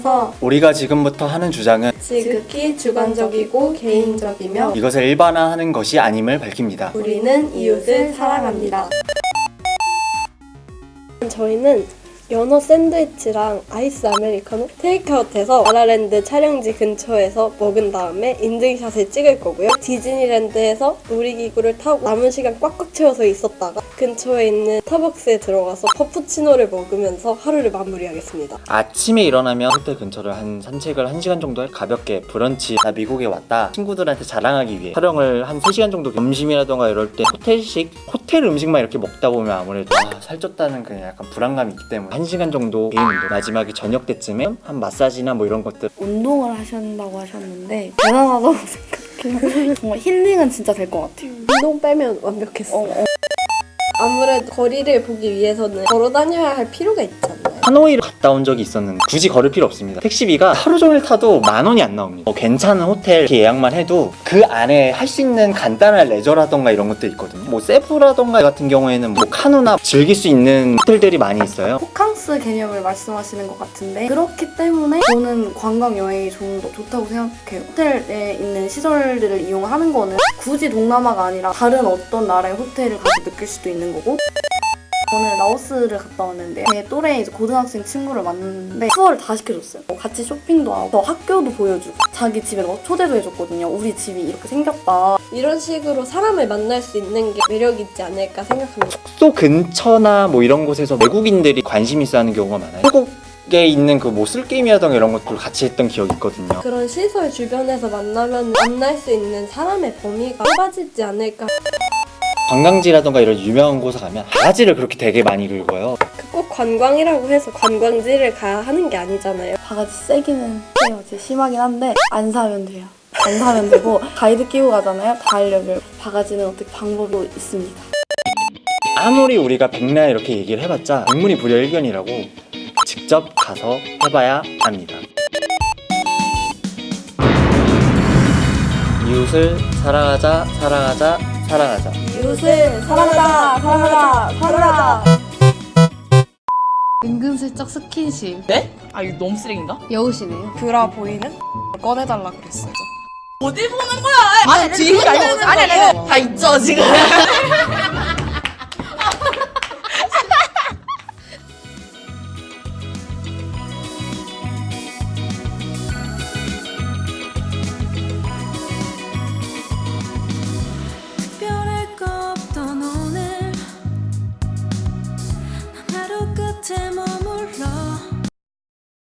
선서 우리가 지금부터 하는 주장은 지극히 주관적이고 개인적이며 이것을 일반화하는 것이 아님을 밝힙니다. 우리는 이웃을 사랑합니다. 저희는 연어 샌드위치랑 아이스 아메리카노 테이크아웃해서 라라랜드 촬영지 근처에서 먹은 다음에 인증샷을 찍을 거고요. 디즈니랜드에서 놀이기구를 타고 남은 시간 꽉꽉 채워서 있었다가 근처에 있는 스타벅스에 들어가서 퍼푸치노를 먹으면서 하루를 마무리하겠습니다. 아침에 일어나면 호텔 근처를 한 산책을 1시간 정도 할 가볍게 브런치 나 미국에 왔다 친구들한테 자랑하기 위해 촬영을 한 3시간 정도 점심이라던가 이럴 때 호텔식 호텔 음식만 이렇게 먹다 보면 아무래도 아, 살쪘다는 그냥 약간 불안감이 있기 때문에 1시간 정도 개인 운동 마지막에 저녁 때쯤에 한 마사지나 뭐 이런 것들 운동을 하신다고 하셨는데 대단하다고 생각해요. 정말 힐링은 진짜 될 것 같아요. 운동 빼면 완벽했어. 어, 어. 아무래도 거리를 보기 위해서는 걸어 다녀야 할 필요가 있잖아요. 하노이를 갔다 온 적이 있었는데 굳이 걸을 필요 없습니다. 택시비가 하루 종일 타도 만 원이 안 나옵니다. 뭐 괜찮은 호텔 예약만 해도 그 안에 할 수 있는 간단한 레저라던가 이런 것도 있거든요. 뭐 세부라던가 같은 경우에는 뭐 카누나 즐길 수 있는 호텔들이 많이 있어요. 호캉스 개념을 말씀하시는 것 같은데 그렇기 때문에 저는 관광 여행이 좀 더 좋다고 생각해요. 호텔에 있는 시설들을 이용하는 거는 굳이 동남아가 아니라 다른 어떤 나라의 호텔을 가서 느낄 수도 있는 거고 저는 라오스를 갔다 왔는데 제 또래 이제 고등학생 친구를 만났는데 투어를 다 시켜줬어요. 뭐 같이 쇼핑도 하고 저 학교도 보여주고 자기 집에 뭐 초대도 해줬거든요. 우리 집이 이렇게 생겼다. 이런 식으로 사람을 만날 수 있는 게 매력 있지 않을까 생각합니다. 숙소 근처나 뭐 이런 곳에서 외국인들이 관심 있어 하는 경우가 많아요. 한국 에 있는 그 뭐 술게임이라던가 이런 것들 같이 했던 기억이 있거든요. 그런 시설 주변에서 만나면 만날 수 있는 사람의 범위가 좁아지지 않을까. 관광지라던가 이런 유명한 곳에 가면 바가지를 그렇게 되게 많이 긁어요. 그꼭 관광이라고 해서 관광지를 가야 하는 게 아니잖아요. 바가지 세기는 해요. 제 심하긴 한데 안 사면 돼요. 안 사면 되고 가이드 끼고 가잖아요. 다 알려줘요. 바가지는 어떻게 방법도 있습니다. 아무리 우리가 백날 이렇게 얘기를 해봤자 백문이 불여일견이라고 직접 가서 해봐야 합니다. 이웃을 사랑하자, 사랑하자, 사랑하자. 이웃을 사랑하자, 사랑하자, 사랑하자. 은근슬쩍 스킨십 네? 아 이거 너무 쓰레기인가? 여우시네요. 브라 보이는? 꺼내달라 그랬어요. 어디 보는 거야? 아니, 아니 아니 아니 다 있죠 지금.